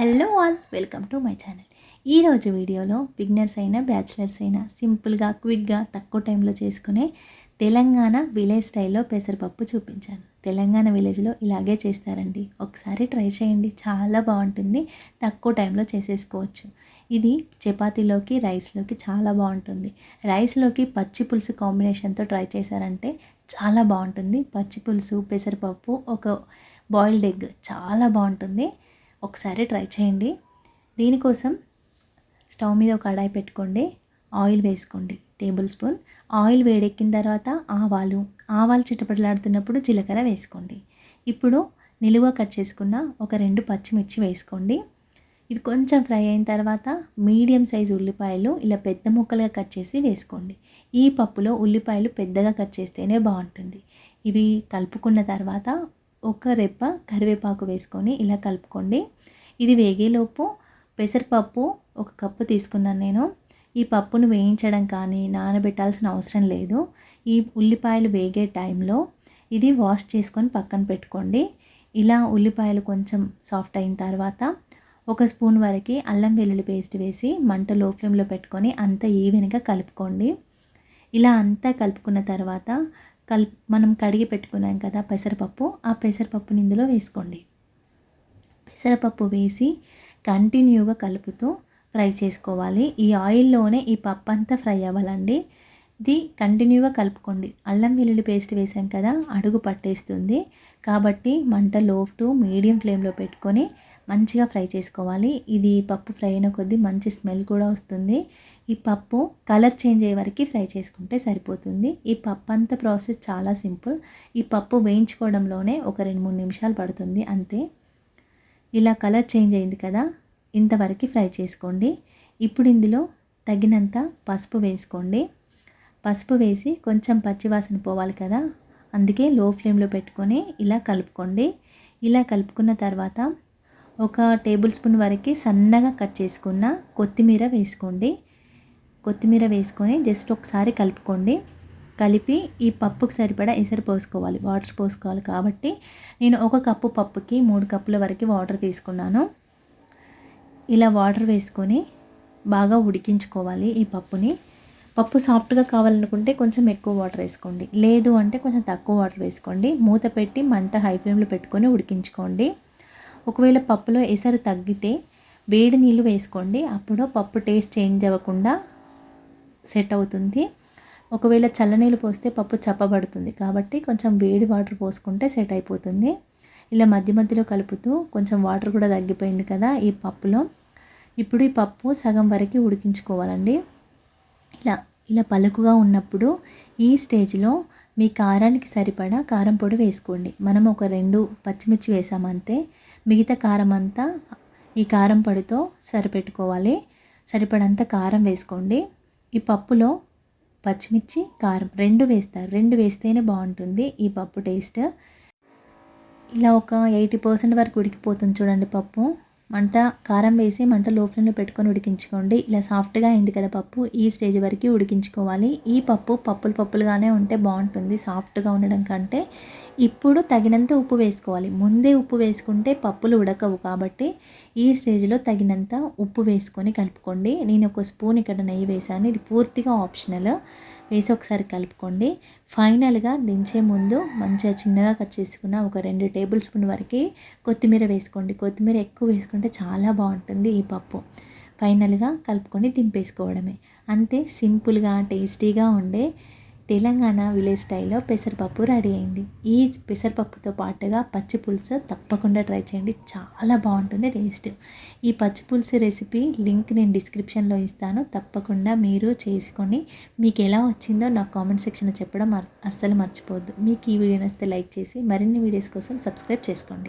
Hello all welcome to my channel ఈరోజు వీడియోలో beginners అయినా బ్యాచిలర్స్ అయినా సింపుల్గా క్విక్గా తక్కువ టైంలో చేసుకునే తెలంగాణ విలేజ్ స్టైల్లో పెసరపప్పు చూపించాను. తెలంగాణ విలేజ్లో ఇలాగే చేస్తారండి. ఒకసారి ట్రై చేయండి. చాలా బాగుంటుంది. తక్కువ టైంలో చేసేసుకోవచ్చు. ఇది చపాతీలోకి రైస్లోకి చాలా బాగుంటుంది. రైస్లోకి పచ్చి పులుసు కాంబినేషన్తో ట్రై చేశారంటే చాలా బాగుంటుంది. పచ్చి పులుసు పెసరపప్పు ఒక బాయిల్డ్ ఎగ్ చాలా బాగుంటుంది. ఒకసారి ట్రై చేయండి. దీనికోసం స్టవ్ మీద ఒక కడాయి పెట్టుకోండి. ఆయిల్ వేసుకోండి. Table spoon. ఆయిల్ వేడెక్కిన తర్వాత ఆవాలు. ఆవాలు చిటపటలాడుతున్నప్పుడు జీలకర్ర వేసుకోండి. ఇప్పుడు నిలువ కట్ చేసుకున్న ఒక రెండు పచ్చిమిర్చి వేసుకోండి. ఇవి కొంచెం ఫ్రై అయిన తర్వాత మీడియం సైజు ఉల్లిపాయలు ఇలా పెద్ద ముక్కలుగా కట్ చేసి వేసుకోండి. ఈ పప్పులో ఉల్లిపాయలు పెద్దగా కట్ చేస్తేనే బాగుంటుంది. ఇవి కలుపుకున్న తర్వాత ఒక రెప్ప కరివేపాకు వేసుకొని ఇలా కలుపుకోండి. ఇది వేగేలోపు పెసరపప్పు ఒక కప్పు తీసుకున్నాను నేను. ఈ పప్పును వేయించడం కానీ నానబెట్టాల్సిన అవసరం లేదు. ఈ ఉల్లిపాయలు వేగే టైంలో ఇది వాష్ చేసుకొని పక్కన పెట్టుకోండి. ఇలా ఉల్లిపాయలు కొంచెం సాఫ్ట్ అయిన తర్వాత ఒక స్పూన్ వరకు అల్లం వెల్లుల్లి పేస్ట్ వేసి మంట లో ఫ్లేమ్లో పెట్టుకొని అంత ఈవెన్గా కలుపుకోండి. ఇలా అంతా కలుపుకున్న తర్వాత కల్ మనం కడిగి పెట్టుకున్నాం కదా పెసరపప్పు ఆ పెసరపప్పుని ఇందులో వేసుకోండి. పెసరపప్పు వేసి కంటిన్యూగా కలుపుతూ ఫ్రై చేసుకోవాలి. ఈ ఆయిల్లోనే ఈ పప్పు అంతా ఫ్రై అవ్వాలండి. ఇది కంటిన్యూగా కలుపుకోండి. అల్లం వెల్లుల్లి పేస్ట్ వేసాం కదా అడుగు పట్టేస్తుంది. కాబట్టి మంట లో టు మీడియం ఫ్లేమ్లో పెట్టుకొని మంచిగా ఫ్రై చేసుకోవాలి. ఇది పప్పు ఫ్రై అయిన కొద్దీ మంచి స్మెల్ కూడా వస్తుంది. ఈ పప్పు కలర్ చేంజ్ అయ్యే వరకు ఫ్రై చేసుకుంటే సరిపోతుంది. ఈ పప్పు అంత ప్రాసెస్ చాలా సింపుల్. ఈ పప్పు వేయించుకోవడంలోనే ఒక రెండు మూడు నిమిషాలు పడుతుంది. అంతే. ఇలా కలర్ చేంజ్ అయింది కదా ఇంతవరకు ఫ్రై చేసుకోండి. ఇప్పుడు ఇందులో తగినంత పసుపు వేసుకోండి. పసుపు వేసి కొంచెం పచ్చివాసన పోవాలి కదా. అందుకే లో ఫ్లేమ్లో పెట్టుకొని ఇలా కలుపుకోండి. ఇలా కలుపుకున్న తర్వాత ఒక టేబుల్ స్పూన్ వరకు సన్నగా కట్ చేసుకున్న కొత్తిమీర వేసుకోండి. కొత్తిమీర వేసుకొని జస్ట్ ఒకసారి కలుపుకోండి. కలిపి ఈ పప్పుకు సరిపడా ఎసరు పోసుకోవాలి వాటర్ పోసుకోవాలి కాబట్టి నేను ఒక కప్పు పప్పుకి మూడు కప్పుల వరకు వాటర్ తీసుకున్నాను. ఇలా వాటర్ వేసుకొని బాగా ఉడికించుకోవాలి ఈ పప్పుని. పప్పు సాఫ్ట్గా కావాలనుకుంటే కొంచెం ఎక్కువ వాటర్ వేసుకోండి. లేదు అంటే కొంచెం తక్కువ వాటర్ వేసుకోండి. మూత పెట్టి మంట హై ఫ్లేమ్లో పెట్టుకొని ఉడికించుకోండి. ఒకవేళ పప్పులో ఎసరు తగ్గితే వేడి నీళ్ళు వేసుకోండి. అప్పుడు పప్పు టేస్ట్ చేంజ్ అవ్వకుండా సెట్ అవుతుంది. ఒకవేళ చల్లనీళ్ళు పోస్తే పప్పు చప్పబడుతుంది కాబట్టి కొంచెం వేడి వాటర్ పోసుకుంటే సెట్ అయిపోతుంది. ఇలా మధ్య మధ్యలో కలుపుతూ కొంచెం వాటర్ కూడా తగ్గిపోయింది కదా ఈ పప్పులో. ఇప్పుడు ఈ పప్పు సగం వరకు ఉడికించుకోవాలండి. ఇలా ఇలా పలుకుగా ఉన్నప్పుడు ఈ స్టేజ్లో మీ కారానికి సరిపడా కారం పొడి వేసుకోండి. మనం ఒక రెండు పచ్చిమిర్చి వేసామంతే మిగతా కారం అంతా ఈ కారం పొడితో సరిపెట్టుకోవాలి. సరిపడంత కారం వేసుకోండి. ఈ పప్పులో పచ్చిమిర్చి కారం రెండు వేస్తారు. రెండు వేస్తేనే బాగుంటుంది ఈ పప్పు టేస్ట్. ఇలా ఒక ఎయిటీ పర్సెంట్ వరకు ఉడికిపోతుంది చూడండి పప్పు. మంట కారం వేసి మంట లో ఫ్లేమ్లో పెట్టుకొని ఉడికించుకోండి. ఇలా సాఫ్ట్గా అయింది కదా పప్పు ఈ స్టేజ్ వరకు ఉడికించుకోవాలి. ఈ పప్పు పప్పులు పప్పులుగానే ఉంటే బాగుంటుంది సాఫ్ట్గా ఉండడం కంటే. ఇప్పుడు తగినంత ఉప్పు వేసుకోవాలి. ముందే ఉప్పు వేసుకుంటే పప్పులు ఉడకవు కాబట్టి ఈ స్టేజ్లో తగినంత ఉప్పు వేసుకొని కలుపుకోండి. నేను ఒక స్పూన్ ఇక్కడ నెయ్యి వేసాను ఇది పూర్తిగా ఆప్షనల్. వేసి ఒకసారి కలుపుకోండి. ఫైనల్గా దించే ముందు మంచిగా చిన్నగా కట్ చేసుకున్న ఒక రెండు టేబుల్ స్పూన్ వరకు కొత్తిమీర వేసుకోండి. కొత్తిమీర ఎక్కువ వేసుకుంటే చాలా బాగుంటుంది ఈ పప్పు. ఫైనల్గా కలుపుకొని దింపేసుకోవడమే. అంతే సింపుల్గా టేస్టీగా ఉండే తెలంగాణ విలేజ్ స్టైల్లో పెసరపప్పు రెడీ అయింది. ఈ పెసరపప్పుతో పాటుగా పచ్చి పులుసు తప్పకుండా ట్రై చేయండి. చాలా బాగుంటుంది టేస్ట్. ఈ పచ్చి పులుసు రెసిపీ లింక్ నేను డిస్క్రిప్షన్లో ఇస్తాను. తప్పకుండా మీరు చేసుకొని మీకు ఎలా వచ్చిందో నాకు కామెంట్ సెక్షన్లో చెప్పడం అస్సలు మర్చిపోవద్దు. మీకు ఈ వీడియో నచ్చితే లైక్ చేసి మరిన్ని వీడియోస్ కోసం సబ్స్క్రైబ్ చేసుకోండి.